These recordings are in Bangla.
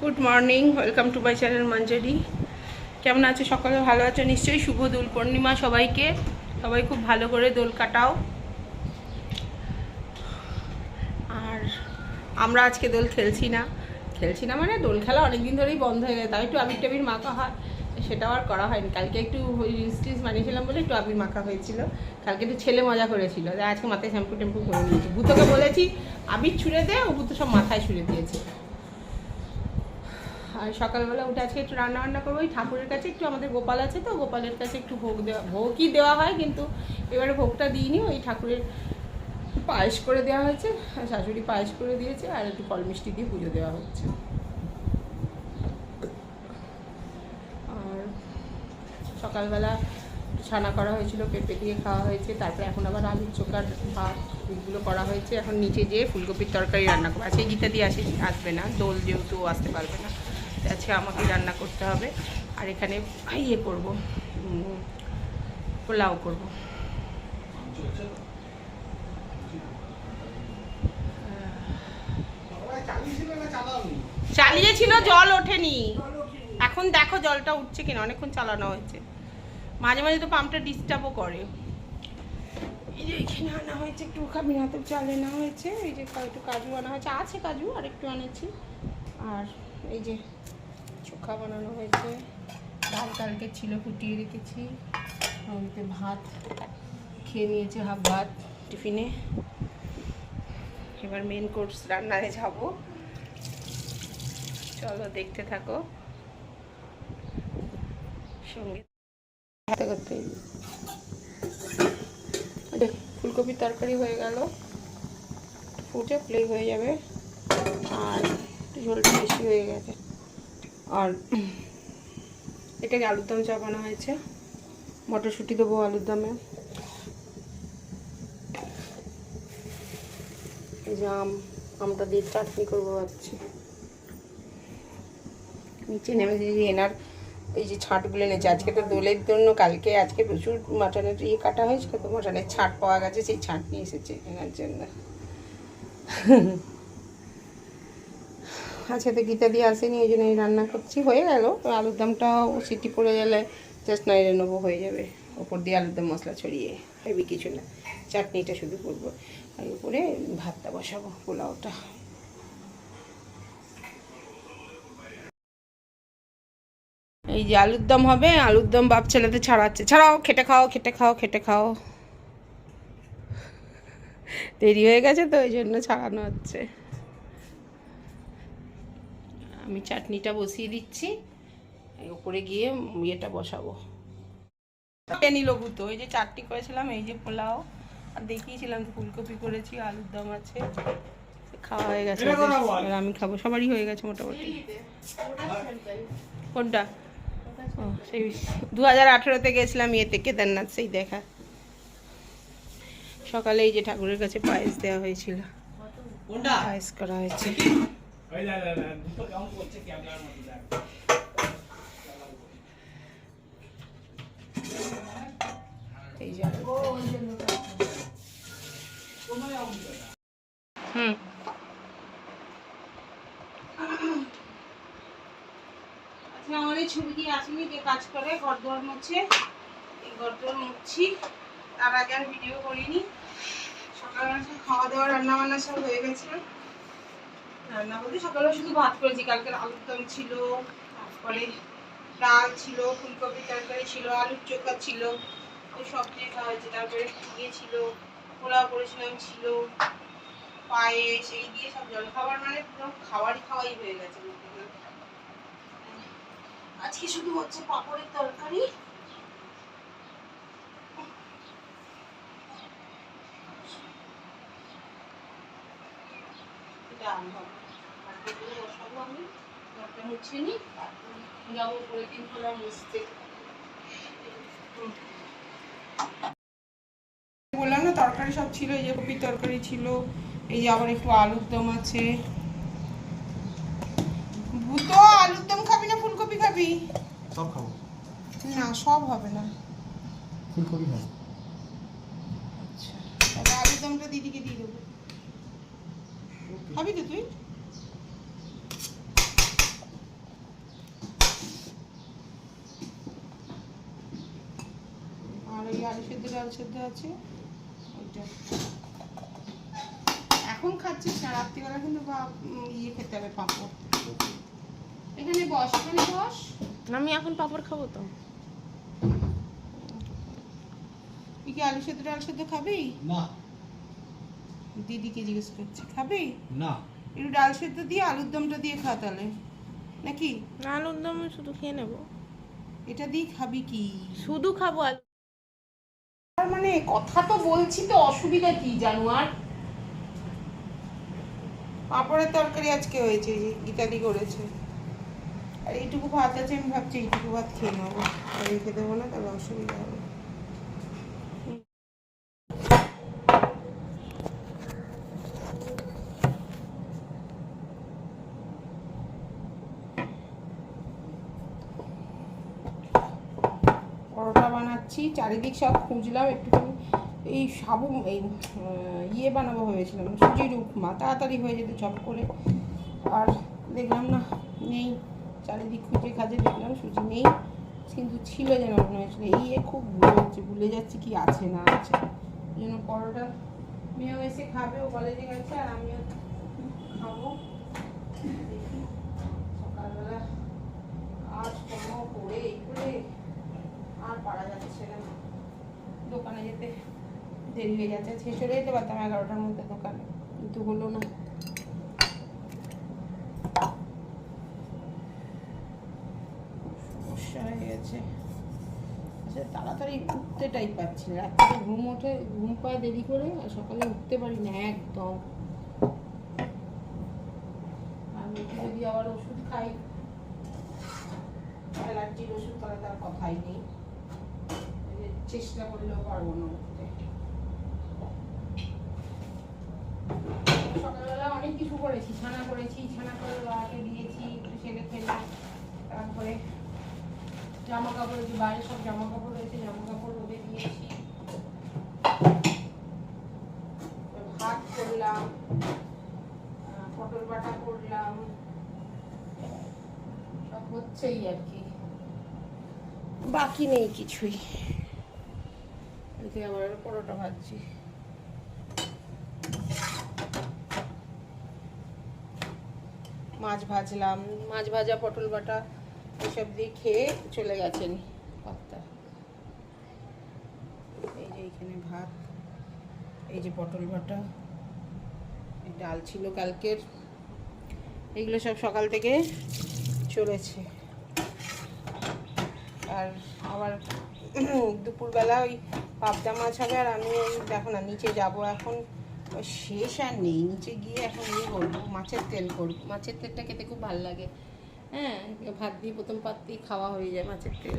Good morning welcome to my channel Manjari কেমন আছো? সকলে ভালো আছো? নিশ্চয়ই শুভ দোল পূর্ণিমা সবাইকে। সবাই খুব ভালো করে দোল কাটাও। আর আমরা আজকে দোল খেলছি না। খেলছি না মানে দোল খেলা অনেকদিন ধরেই বন্ধ হয়ে গেছে। তাও একটু আবির টাবির মাখা হয়। সেটাও আর করা হয়নি। কালকে একটু রিলস টিলস বানিয়েছিলাম বলে একটু আবির মাখা হয়েছিল। কালকে একটু ছেলে মজা করেছিল। আজকে মাথায় শ্যাম্পু টেম্পু করে নিয়েছি। ভূতকে বলেছি, আবির ছুঁড়ে দে, ও ভূত সব মাথায় ছুঁড়ে দিয়েছে। আর সকালবেলা উঠে আজকে একটু রান্না বান্না করব। ওই ঠাকুরের কাছে একটু আমাদের গোপাল আছে তো, গোপালের কাছে একটু ভোগ দেওয়া ভোগই দেওয়া হয়, কিন্তু এবারে ভোগটা দিইনি। ওই ঠাকুরের পায়েস করে দেওয়া হয়েছে শাশুড়ি পায়েস করে দিয়েছে, আর একটু ফল মিষ্টি দিয়ে পুজো দেওয়া হচ্ছে। আর সকালবেলা ছানা করা হয়েছিল, পেঁপে দিয়ে খাওয়া হয়েছে, তারপরে এখন আবার আলুর চোখার ভাত এগুলো করা হয়েছে। এখন নিচে যেয়ে ফুলকপির তরকারি রান্না করব। আজকে গীতা দিয়ে আসে আসবে না, দোল যেহেতু আসতে পারবে না। আজকে আমাকে রান্না করতে হবে। আর এখানে ইয়ে করব পোলাও করব। চালিয়েছিল, জল ওঠেনি। এখন দেখো জলটা উঠছে কিনা, অনেকক্ষণ চালানো হয়েছে। মাঝে মাঝে তো পাম্পটা ডিস্টার্বও করে। এই যে এখানে আনা হয়েছে, একটু খাবির হাতের চাল আনা হয়েছে। এই যে একটু কাজু আনা হয়েছে, আছে কাজু আর একটু আনেছি। আর এই যে চোখা বানানো হয়েছে। ডাল কালকে ছিল, ফুটিয়ে রেখেছি। ওইতে ভাত, খেয়ে নিয়েছে হাফ ভাত। টিফিনে এবার মেন কোর্স রান্নায় যাব। চলো দেখতে থাকো। সঙ্গে করতে ফুলকপির তরকারি হয়ে গেল। ফুটে প্লে হয়ে যাবে। আর ঝোলটা বেশি হয়ে গেছে। আর এটাকে আলুর দম চাপানো হয়েছে। মটরশুঁটি দেবো আলুর দমে। এই আমটা দিয়ে চাটনি করব ভাবছি। নিচে নেমে যে এনার এই যে ছাঁটগুলো এনেছে। আজকে তো দোলের জন্য, কালকে আজকে প্রচুর মাটনের ইয়ে কাটা হয়েছিল, তো মাটনের ছাট পাওয়া গেছে, সেই ছাট নিয়ে এসেছে এনার জন্য। আজকে তো গীতা দিয়ে আসেনি ওই জন্য রান্না করছি, হয়ে গেল। আলুর দমটাও সিটি পড়ে গেলে জাস্ট নাইড়ে নেব, হয়ে যাবে। ওপর দিয়ে আলুর দম মশলা ছড়িয়ে হেবি কিছু না। চাটনিটা শুধু করব। আর উপরে ভাতটা বসাবো, পোলাওটা। এই যে আলুর দম হবে, আলুর দম বাপ ছেলেতে ছাড়াচ্ছে। ছাড়াও, খেটে খাও খেটে খাও খেটে খাও। দেরি হয়ে গেছে তো ওই জন্য ছাড়ানো হচ্ছে। আমি চাটনিটা বসিয়ে দিচ্ছি। উপরে গিয়ে ইয়েটা বসাবো। নিল ভূত ওই যে চাটনি করেছিলাম এই যে পোলাও। আর দেখিয়েছিলাম ফুলকপি করেছি আলুর দম আছে। খাওয়া হয়ে গেছে আমি খাব সবারই হয়ে গেছে মোটামুটি। কোনটা? সেই দু হাজার আঠেরোতে গেছিলাম ইয়েতে কেদারনাথ সেই দেখা। সকালে এই যে ঠাকুরের কাছে পায়েস দেওয়া হয়েছিল। পায়েস করা হয়েছে এই আজকে আমাদের ছবি দিয়ে আসেনি? যে কাজ করে ঘরদোয়ার মুছে? এই ঘরদোয়ার মুছছি তার আগে আর ভিডিও করিনি। সকালবেলা খাওয়া দাওয়া রান্না বান্না সব হয়ে গেছে রান্না বলতে সকালে শুধু ভাত করেছি। কালকের আলুর দম ছিল, তারপরে ডাল ছিল, ফুলকপি তরকারি ছিল, আলুর চোখা ছিল ওই সব দিয়ে খাওয়া হয়েছে। তারপরে ইয়ে ছিল, পোলাও করেছিলাম ছিল, পায়েস, এই দিয়ে সব জল। খাবার মানে পুরো খাবারই খাওয়াই হয়ে গেছে। আজকে শুধু হচ্ছে পাপড়ের তরকারি। ডাল হবে। আমি। ঘরটা মুছে নিই তারপরে যাব খোলা মুছতে বললাম না তরকারি সব ছিল এই যে কপির তরকারি ছিল এই যে আবার একটু আলুর দম আছে। ভূতো আলুর দম খাবি না ফুলকপি খাবি? সব খাব। না সব হবে না। ফুলকপি খাব। আচ্ছা তাহলে আলুর দমটা দিদিকে দিয়ে দেবো। খাবি তো তুই? আলু সেদ্ধ ডাল সেদ্ধ আছে। ওইটা। এখন খাচ্ছিস না রাত্রিবেলা কিন্তু বা ইয়ে খেতে হবে পাঁপড়। এখানে বস এখানে বস। আমি এখন পাপড় খাব তো। তুই কি আলু সেদ্ধ ডাল সেদ্ধ খাবি? না। দিদিকে জিজ্ঞেস করছি খাবি? না। একটু ডাল সেদ্ধ দিয়ে আলুর দমটা দিয়ে খা তাহলে। নাকি? আলুর দম শুধু খেয়ে নেব। এটা দিয়ে খাবি কি? শুধু খাব আলু। তার মানে কথা তো বলছি তো অসুবিধা কি জানো আর? পাঁপড়ের তরকারি আজকে হয়েছে যে ইতালি করেছে। আর এইটুকু ভাত আছে, আমি ভাবছি এইটুকু ভাত খেয়ে নেব। রেখে দেবো না, তাহলে অসুবিধা হবে পরোটা বানাচ্ছি চারিদিক সব খুঁজলাম, একটুখানি এই সাবু, এই ইয়ে বানাবো ভেবেছিলাম, সুজির উপমা, তাড়াতাড়ি হয়ে যেত চপ করে। আর দেখলাম না, নেই, চারিদিক খুঁজে খাজে দেখলাম সুজি নেই, কিন্তু ছিল যেন মনে হয়েছিল, এই এ খুব ভুলে যাচ্ছে ভুলে যাচ্ছি কি আছে না আছে। ওই জন্য পরোটা মেয়েও এসে খাবে, ও কলেজে গেছে, আর আমিও খাব। সকালবেলা কাজ কর্ম করে এই করে আর পারা যাচ্ছে না দোকানে যেতে দেরি হয়ে যাচ্ছে। শেষ হয়ে যেতে পারতাম এগারোটার মধ্যে দোকানে। কিন্তু হলো না। সমস্যা হয়ে গেছে। আচ্ছা তাড়াতাড়ি রাত্রে ঘুম ওঠে, ঘুম পায় দেরি করে, আর সকালে উঠতে পারি না, একদম। মেয়েকে যদি আবার ওষুধ খাই অ্যালার্জির ওষুধ কথাই নেই। চেষ্টা করলেও পারব না সকালবেলা অনেক কিছু করেছি, ছানা করেছি, ছানা করে বাবাকে দিয়েছি, একটু ছেলে খেলাম, তারপরে জামা কাপড় যে বাইরে সব জামা কাপড় রয়েছে জামা কাপড় রোদে দিয়েছি। ভাত করলাম পটল বাটা করলাম, সব হচ্ছেই আর কি। বাকি নেই কিছুই। এতে আবার পরোটা ভাজছি। মাছ ভাজলাম, মাছ ভাজা, পটল বাটা এসব দিয়ে খেয়ে চলে গেছেন কর্তা এই যে এখানে ভাত, এই যে পটল বাটা, ডাল ছিল কালকের, এগুলো সব সকাল থেকে চলেছে। আর আবার দুপুরবেলা ওই পাবদা মাছ হবে আর আমি দেখো না, নিচে যাব এখন। শেষ আর নেই, নিচে গিয়ে এখন ইয়ে করব, মাছের তেল করব। মাছের তেলটা খেতে খুব ভালো লাগে। হ্যাঁ ভাত দিয়ে প্রথম পাত্রেই খাওয়া হয়ে যায় মাছের তেল।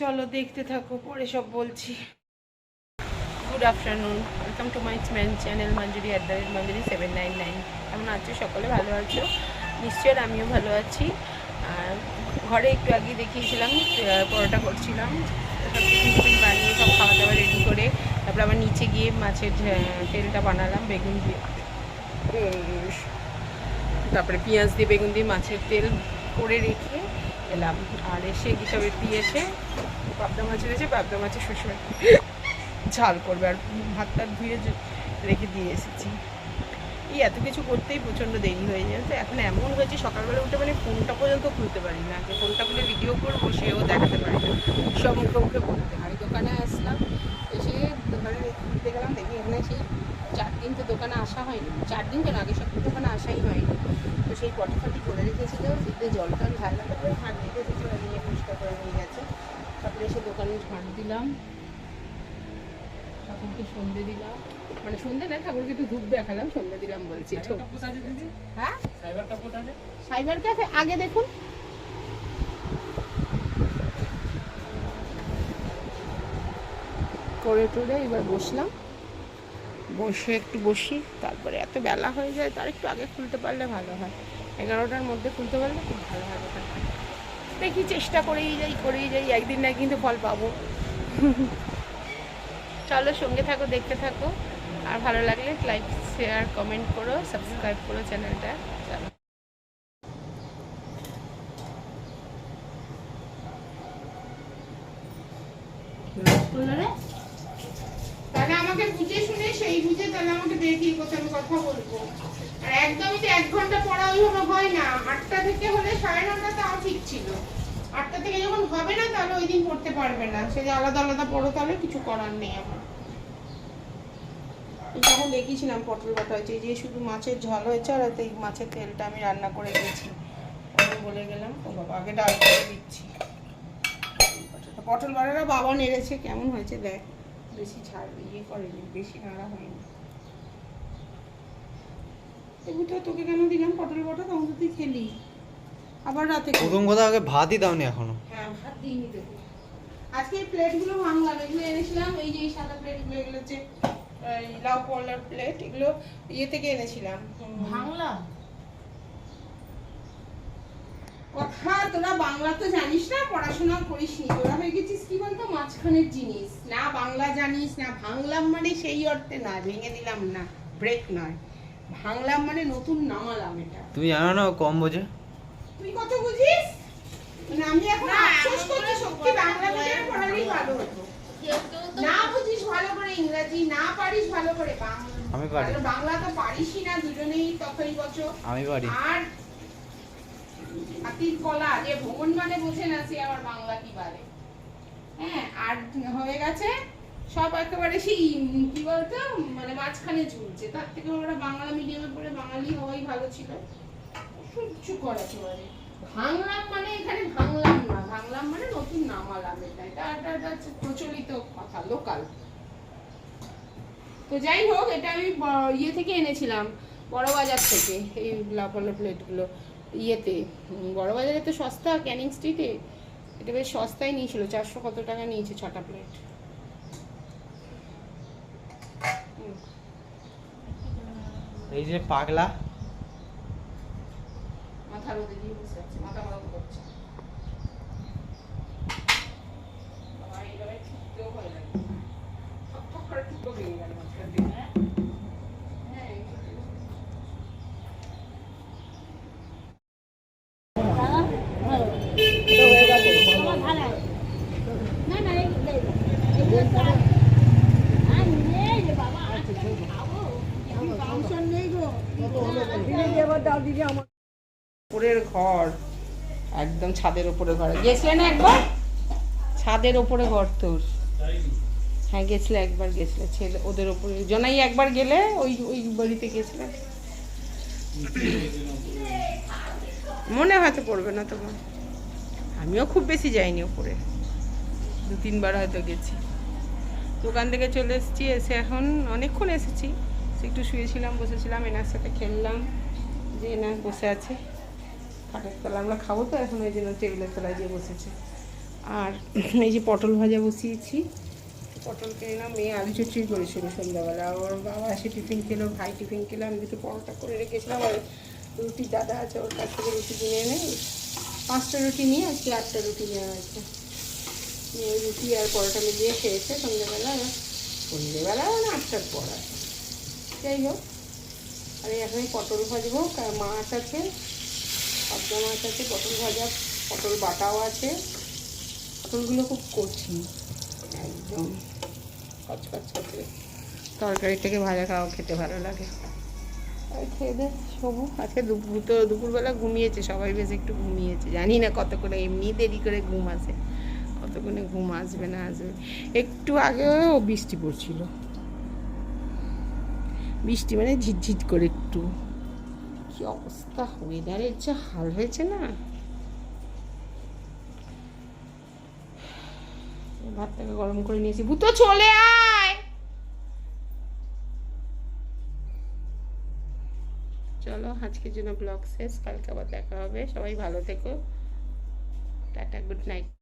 চলো দেখতে থাকো, পরে সব বলছি। Good afternoon welcome to my channel Manjuri at the rate Manjuri seven nine nine কেমন আছো সকলে? ভালো আছো? নিশ্চয় আমিও ভালো আছি। আর ঘরে একটু আগে দেখিয়েছিলাম পরোটা করছিলাম। সব টিফিন বানিয়ে সব খাওয়া দাওয়া রেডি করে তারপরে আবার নিচে গিয়ে মাছের তেলটা বানালাম বেগুন দিয়ে। তারপরে পেঁয়াজ দিয়ে বেগুন দিয়ে মাছের তেল করে রেখে এলাম। আর এসে দিয়ে এসে পাবদা মাছ রয়েছে পাবদা মাছের শ্বশুর ঝাল করবে। আর ভাত টাত ধুয়ে রেখে দিয়ে এসেছি। এই এত কিছু করতেই প্রচণ্ড দেরি হয়ে যায় এখন এমন হয়েছে, সকালবেলা উঠে মানে ফোনটা পর্যন্ত খুলতে পারি না। যে ফোনটা খুলে ভিডিও করব, সেও দেখাতে পারি না সব মুখে মুখে বলতে হয়। দোকানে আসলাম, এসে দোকানে খুলতে গেলাম, দেখি এখানে সেই চার দিন তো দোকানে আসা হয়নি। চার দিন কেন? আগে সপ্তাহ দোকানে আসাই হয়নি। তো সেই পটি করে রেখেছিল সেতে জল টল ঢাললাম তারপরে হাত রেখে এসেছিল নিয়ে পরিষ্কার করে নিয়ে গেছে। তারপরে এসে দোকানে ঝাঁট দিলাম। ঠাকুরকে সন্ধে দিলাম। মানে সন্ধে না ঠাকুরকে একটু ধূপ দেখালাম সন্ধে দিলাম বলছি হ্যাঁ? সাইবার ক্যাফে আগে দেখুন। করে টরে এবার বসলাম। বসে একটু বসি তারপরে এত বেলা হয়ে যায় তার একটু আগে খুলতে পারলে ভালো হয়। এগারোটার মধ্যে খুলতে পারলে খুব ভালো হয় দেখি চেষ্টা করেই যাই করেই যাই একদিন না কিন্তু ফল পাবো। চলো সঙ্গে থাকো দেখতে থাকো। আর ভালো লাগলে লাইক শেয়ার কমেন্ট করো সাবস্ক্রাইব করো চ্যানেলটা তাহলে আমাকে বুঝে শুনে সেই বুঝে তাহলে আমাকে বেরিয়ে করতে আমি কথা বলব। আর একদমই তো এক ঘণ্টা পড়া ওইভাবে হয় না। আটটা থেকে হলে সাড়ে নটা তাও ঠিক ছিল। আটটা থেকে যখন হবে না তাহলে ওই দিন পড়তে পারবে না। সে যে আলাদা আলাদা পড়ো তাহলে কিছু করার নেই আমার। তখন দেখিয়েছিলাম পটল বাটা হয়েছে যে শুধু মাছের ঝাল হয়েছে আর এই মাছের তেলটা আমি রান্না করে আমি বলে গেলাম ও বাবা আগে ডাল করে দিচ্ছি। পটল বাটাটা বাবা নেড়েছে কেমন হয়েছে দেখ। বেশি ছাড় ইয়ে করেনি বেশি নাড়া হয়নি। এগুলো তোকে কেন দিলাম পটল বাটা? তখন তো তুই খেলি। আবার রাতে। প্রথম কথা আগে ভাতই দাওনি এখনও। হ্যাঁ ভাত দিইনি তোকে। আজকে এই প্লেটগুলো ভাঙলাম এগুলো এনেছিলাম এই যে এই সাদা প্লেটগুলো এগুলো হচ্ছে লাউ পলার প্লেট এগুলো ইয়ে থেকে এনেছিলাম। বাংলা? কথা তোরা বাংলা তো জানিস না পড়াশোনা করিস নি। তোরা হয়ে গেছিস কি বলতো? মাঝখানের জিনিস। না বাংলা জানিস না ভাঙলাম মানে সেই অর্থে না ভেঙে দিলাম না ব্রেক নয়। ভাঙলাম মানে নতুন নামালাম এটা। তুমি জানো না কম বোঝে? তুই কত বুঝিস? মানে আমি এখন আফসোস করছি সত্যি বাংলা মিডিয়ামে পড়ালেই ভালো হতো। না বুঝিস ভালো করে ইংরেজি না পারিস ভালো করে বাংলা। আমি পারি। বাংলা তো পারিসই না দুজনেই ততই বছর আমি পারি। আর হাতির কলা যে ভ্রমণ মানে বোঝে না সে আবার বাংলা কি পারে। হ্যাঁ আর হয়ে গেছে সব একেবারে সেই কি বলতো মানে মাঝখানে ঝুলছে। তার থেকে ওরা বাংলা মিডিয়ামে পড়ে বাঙালি হওয়াই ভালো ছিল। সহ্য করা একেবারে ভাঙলাম মানে এখানে ভাঙলাম না। ভাঙলাম মানে নতুন নামালাম এটা। এটা এটা প্রচলিত কথা লোকাল তো যাই হোক, এটা আমি ইয়ে থেকে এনেছিলাম, বড় বাজার থেকে, এই লাফালো প্লেটগুলো। ইয়েতে বড় বাজারে তো সস্তা, ক্যানিং স্ট্রিটে। এটা বেশ সস্তায় নিয়েছিল, চারশো কত টাকা নিয়েছে ছটা প্লেট। এই যে পাগলা মাথা রোদে দিয়ে বসে আছে মাথা গরম করছে বাবা, এইভাবে ঠুকতেও ভয় লাগে। ঠক ঠক করে ঠুকো ভেঙে গেল মাঝখান দিয়ে। হ্যাঁ, এই ঠুকে গেছে। উপরের ঘর। একদম ছাদের উপরে ঘর। গেছিলে না একবার? ছাদের উপরে ঘর তোর। হ্যাঁ গেছিলে একবার, গেছিলে। ছেলে, ওদের ওপরে জনাই একবার গেলে ওই ওই বাড়িতে গেছিলে? মনে হয়তো পড়বে না তোমার আমিও খুব বেশি যাইনি ওপরে দু, তিনবার হয়তো গেছি। দোকান থেকে চলে এসেছি, এসে এখন অনেকক্ষণ এসেছি। এসে একটু শুয়েছিলাম, বসেছিলাম, এনার সাথে খেললাম। যে এনার বসে আছে। খাটের তলা আমরা খাব তো, এখন ওই জন্য টেবিলের তলায় গিয়ে বসেছে। আর এই যে পটল ভাজা বসিয়েছি, পটল কিনে না মেয়ে আলু চচ্চড়ি করেছিল সন্ধ্যাবেলা। ওর বাবা এসে টিফিন খেলো, ভাই টিফিন খেলো, আমি দুটো পরোটা করে রেখেছিলাম, আর রুটি দাদা আছে ওর কাছ থেকে রুটি কিনে এনে পাঁচটা রুটি নিয়ে, আজকে আটটা রুটি নেওয়া হয়েছে। নিয়ে রুটি আর পরোটা মিলিয়ে খেয়েছে সন্ধ্যেবেলা। সন্ধ্যেবেলা মানে আটটার পর। যাই হোক এই এখন পটল ভাজবো মাছ আছে। পাবদা মাছ আছে পটল ভাজা পটল বাটাও আছে। পটলগুলো খুব কচি। একদম কচকচ করে। তরকারিটাকে ভাজা খাওয়া খেতে ভালো লাগে। আর খেয়ে দে শোবো। আজকে দুপুর তো দুপুরবেলা ঘুমিয়েছে সবাই বেশ একটু ঘুমিয়েছে। জানি না কত করে এমনি দেরি করে ঘুম আসে। কতক্ষণে ঘুম আসবে না আসবে। একটু আগেও বৃষ্টি পড়ছিল। বৃষ্টি মানে ঝিটঝিট করে একটু। কি অবস্থা? ওয়েদারের যা হাল হয়েছে না? ভাতটাকে গরম করে নিয়েছি। ভূত, চলে আয়! চলো, আজকের জন্য ব্লগ শেষ। কালকে আবার দেখা হবে। সবাই ভালো থেকো। Tata good night